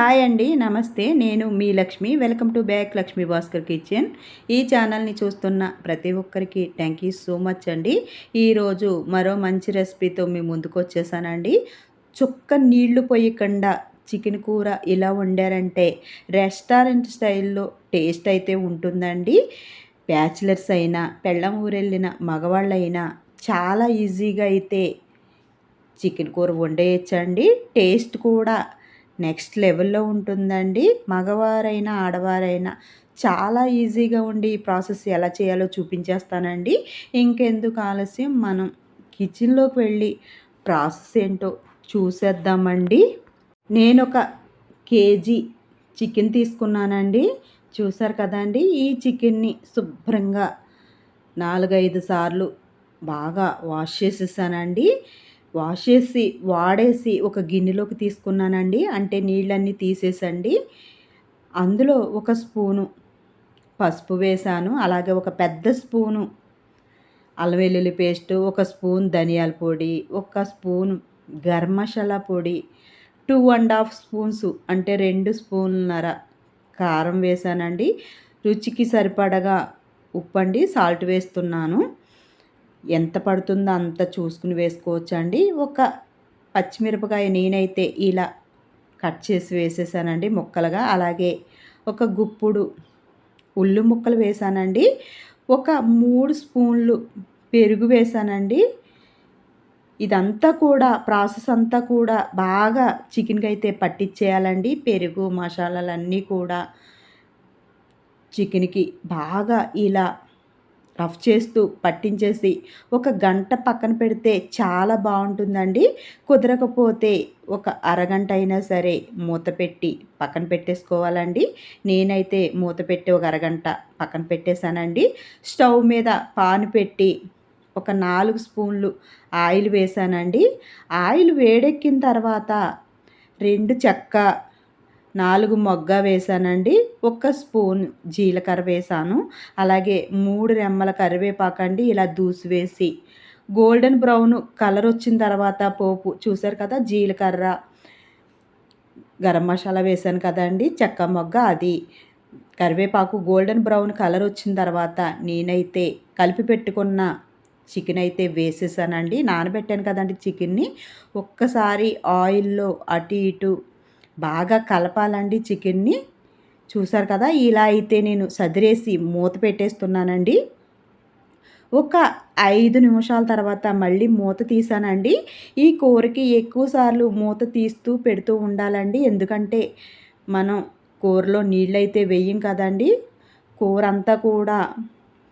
Hi అండి నమస్తే. నేను మీ Lakshmi. Welcome to back Lakshmi Bhaskar kitchen. ఈ ఛానల్ని చూస్తున్న ప్రతి ఒక్కరికి థ్యాంక్ యూ సో మచ్ అండి. ఈరోజు మరో మంచి రెసిపీతో మీ ముందుకు వచ్చేసానండి. చుక్క నీళ్ళు పోయకుండా చికెన్ కూర ఇలా వండారంటే రెస్టారెంట్ స్టైల్లో టేస్ట్ అయితే ఉంటుందండి. బ్యాచిలర్స్ అయినా పెళ్ళం ఊరెళ్ళిన మగవాళ్ళైనా చాలా ఈజీగా అయితే చికెన్ కూర వండేయచ్చండి. టేస్ట్ కూడా నెక్స్ట్ లెవెల్లో ఉంటుందండి. మగవారైనా ఆడవారైనా చాలా ఈజీగా ఉండి ఈ ప్రాసెస్ ఎలా చేయాలో చూపించేస్తానండి. ఇంకెందుకు ఆలస్యం? మనం కిచెన్లోకి వెళ్ళి ప్రాసెస్ ఏంటో చూసేద్దామండి. నేను ఒక కేజీ చికెన్ తీసుకున్నానండి. చూసారు కదండి? ఈ చికెన్ని శుభ్రంగా నాలుగైదు సార్లు బాగా వాష్ చేసేసానండి. వాష్ చేసి వాడేసి ఒక గిన్నెలోకి తీసుకున్నానండి. అంటే నీళ్ళన్నీ తీసేసండి. అందులో ఒక స్పూను పసుపు వేసాను. అలాగే ఒక పెద్ద స్పూను అల్లం వెల్లుల్లి పేస్ట్ ఒక స్పూన్ ధనియాల పొడి ఒక స్పూన్ గరం మసాలా పొడి టూ అండ్ హాఫ్ స్పూన్స్ అంటే రెండు స్పూన్లన్నర కారం వేసానండి. రుచికి సరిపడగా ఉప్పు అండి సాల్ట్ వేస్తున్నాను. ఎంత పడుతుందో అంత చూసుకుని వేసుకోవచ్చు అండి ఒక పచ్చిమిరపకాయ నేనైతే ఇలా కట్ చేసి వేసేసానండి ముక్కలుగా. అలాగే ఒక గుప్పుడు ఉల్లి ముక్కలు వేసానండి. ఒక మూడు స్పూన్లు పెరుగు వేసానండి. ఇదంతా కూడా ప్రాసెస్ అంతా కూడా బాగా చికెన్కి అయితే పట్టించేయాలండి పెరుగు మసాలాలన్నీ కూడా చికెన్కి బాగా ఇలా రఫ్ చేస్తూ పట్టించేసి ఒక గంట పక్కన పెడితే చాలా బాగుంటుందండి. కుదరకపోతే ఒక అరగంట అయినా సరే మూత పెట్టి పక్కన పెట్టేసుకోవాలండి. నేనైతే మూత పెట్టి ఒక అరగంట పక్కన పెట్టేశానండి. స్టవ్ మీద పాను పెట్టి ఒక నాలుగు స్పూన్లు ఆయిల్ వేసానండి ఆయిల్ వేడెక్కిన తర్వాత రెండు చెక్క నాలుగు మొగ్గ వేసానండి ఒక స్పూన్ జీలకర్ర వేసాను అలాగే మూడు రెమ్మల కరివేపాకండి ఇలా దూసివేసి గోల్డెన్ బ్రౌన్ కలర్ వచ్చిన తర్వాత పోపు చూసారు కదా జీలకర్ర గరం మసాలా వేసాను కదండి చెక్క మొగ్గ అది. కరివేపాకు గోల్డెన్ బ్రౌన్ కలర్ వచ్చిన తర్వాత నేనైతే కలిపి పెట్టుకున్న చికెన్ అయితే వేసేసానండి. నానబెట్టాను కదండి చికెన్ని. ఒక్కసారి ఆయిల్లో అటు ఇటు బాగా కలపాలండి చికెన్ని. చూసారు కదా ఇలా అయితే నేను సదిరేసి మూత పెట్టేస్తున్నానండి. ఒక ఐదు నిమిషాల తర్వాత మళ్ళీ మూత తీసానండి. ఈ కూరకి ఎక్కువసార్లు మూత తీస్తూ పెడుతూ ఉండాలండి. ఎందుకంటే మనం కూరలో నీళ్ళు అయితే వేయం కదండి. కూర అంతా కూడా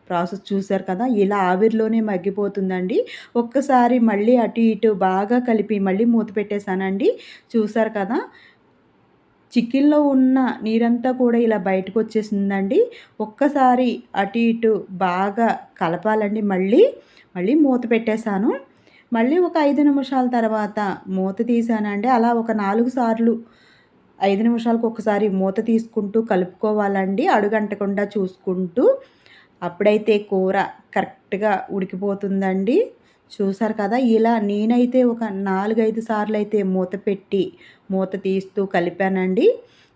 ప్రాసెస్ చూశారు కదా ఇలా ఆవిరిలోనే మగ్గిపోతుందండి. ఒక్కసారి మళ్ళీ అటు ఇటు బాగా కలిపి మళ్ళీ మూత పెట్టేశానండి. చూసారు కదా చికెన్లో ఉన్న నీరంతా కూడా ఇలా బయటకు వచ్చేసిందండి ఒక్కసారి అటు ఇటు బాగా కలపాలండి మళ్ళీ. మళ్ళీ మూత పెట్టేశాను. మళ్ళీ ఒక ఐదు నిమిషాల తర్వాత మూత తీసానండి అలా ఒక నాలుగు సార్లు ఐదు నిమిషాలకు ఒకసారి మూత తీసుకుంటూ కలుపుకోవాలండి. అడుగంటకుండా చూసుకుంటూ అప్పుడైతే కూర కరెక్ట్గా ఉడికిపోతుందండి. చూసారు కదా ఇలా నేనైతే ఒక నాలుగైదు సార్లు అయితే మూత పెట్టి మూత తీస్తూ కలిపానండి.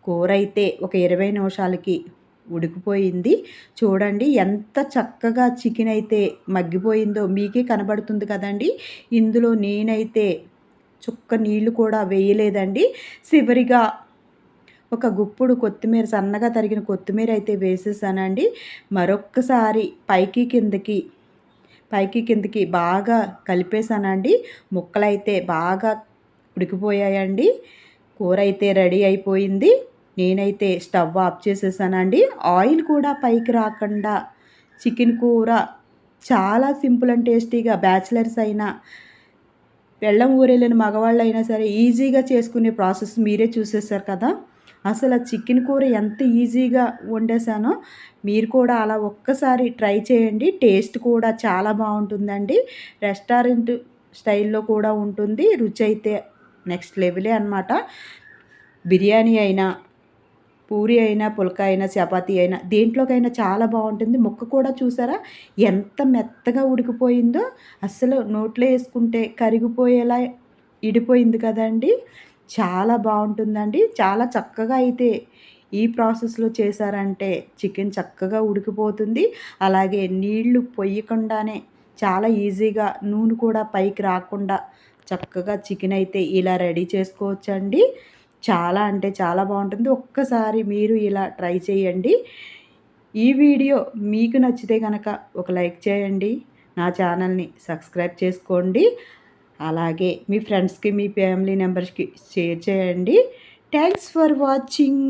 కూర అయితే ఒక ఇరవై నిమిషాలకి ఉడికిపోయింది. చూడండి ఎంత చక్కగా చికెన్ అయితే మగ్గిపోయిందో మీకే కనబడుతుంది కదండి. ఇందులో నేనైతే చుక్క నీళ్ళు కూడా వేయలేదండి. చివరిగా ఒక గుప్పుడు కొత్తిమీర సన్నగా తరిగిన కొత్తిమీర అయితే వేసేసానండి. మరొక్కసారి పైకి కిందకి పైకి కిందకి బాగా కలిపేసానండి ముక్కలైతే బాగా ఉడికిపోయాయండి. కూర అయితే రెడీ అయిపోయింది. నేనైతే స్టవ్ ఆఫ్ చేసేసానండి. ఆయిల్ కూడా పైకి రాకుండా చికెన్ కూర చాలా సింపుల్ అండ్ టేస్టీగా బ్యాచిలర్స్ అయినా వెళ్ళం ఊరెళ్ళిన మగవాళ్ళు అయినా సరే ఈజీగా చేసుకునే ప్రాసెస్ మీరే చూసేసారు కదా. అసలు ఆ చికెన్ కూర ఎంత ఈజీగా వండేసానో మీరు కూడా అలా ఒక్కసారి ట్రై చేయండి. టేస్ట్ కూడా చాలా బాగుంటుందండి. రెస్టారెంట్ స్టైల్లో కూడా ఉంటుంది. రుచి అయితే నెక్స్ట్ లెవెలే అనమాట బిర్యానీ అయినా పూరి అయినా పులక అయినా చపాతీ అయినా దేంట్లోకైనా చాలా బాగుంటుంది. ముక్క కూడా చూసారా? ఎంత మెత్తగా ఉడికిపోయిందో. అస్సలు నోట్లో వేసుకుంటే కరిగిపోయేలా ఇడిపోయింది కదండి. చాలా బాగుంటుందండి చాలా చక్కగా అయితే ఈ ప్రాసెస్‌లో చేశారంటే చికెన్ చక్కగా ఉడికిపోతుంది. అలాగే నీళ్ళు పొయ్యకుండానే చాలా ఈజీగా నూనె కూడా పైకి రాకుండా చక్కగా చికెన్ అయితే ఇలా రెడీ చేసుకోవచ్చండి. చాలా అంటే చాలా బాగుంటుంది ఒక్కసారి మీరు ఇలా ట్రై చేయండి. ఈ వీడియో మీకు నచ్చితే కనుక ఒక లైక్ చేయండి. నా ఛానల్‌ని సబ్స్క్రైబ్ చేసుకోండి. అలాగే మీ ఫ్రెండ్స్‌కి, మీ ఫ్యామిలీ మెంబర్స్‌కి షేర్ చేయండి. Thanks for watching.